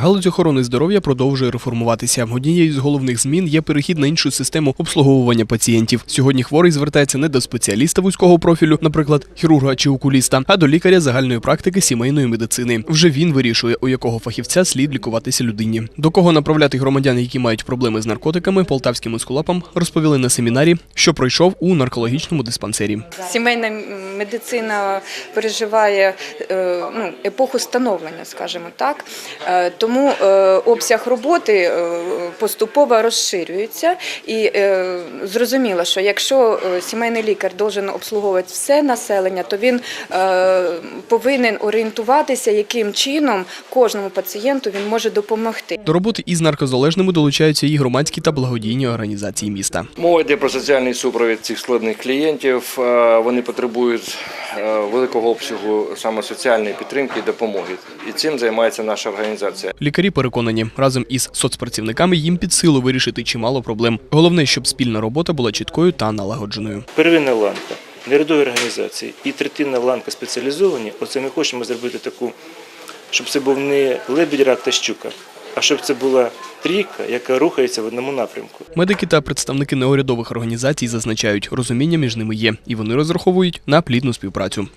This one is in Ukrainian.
Галузь охорони здоров'я продовжує реформуватися. Однією з головних змін є перехід на іншу систему обслуговування пацієнтів. Сьогодні хворий звертається не до спеціаліста вузького профілю, наприклад, хірурга чи окуліста, а до лікаря загальної практики сімейної медицини. Вже він вирішує, у якого фахівця слід лікуватися людині. До кого направляти громадян, які мають проблеми з наркотиками, полтавським ескулапам розповіли на семінарі, що пройшов у наркологічному диспансері. Сімейна медицина переживає е, ну, епоху становлення, скажімо так. Тому е, обсяг роботи е, поступово розширюється. І е, зрозуміло, що якщо сімейний лікар должен обслуговувати все населення, то він е, повинен орієнтуватися, яким чином кожному пацієнту він може допомогти. До роботи із наркозалежними долучаються і громадські та благодійні організації міста. Мова йде про соціальний супровід цих складних клієнтів. Вони потребують великого обсягу саме соціальної підтримки і допомоги. І цим займається наша організація. Лікарі переконані, разом із соцпрацівниками їм під силу вирішити чимало проблем. Головне, щоб спільна робота була чіткою та налагодженою. первинна ланка, нерядові організації і третинна ланка спеціалізовані, оце ми хочемо зробити таку, щоб це був не лебідь, рак та щука, а щоб це була трійка, яка рухається в одному напрямку. Медики та представники неурядових організацій зазначають, розуміння між ними є, і вони розраховують на плідну співпрацю.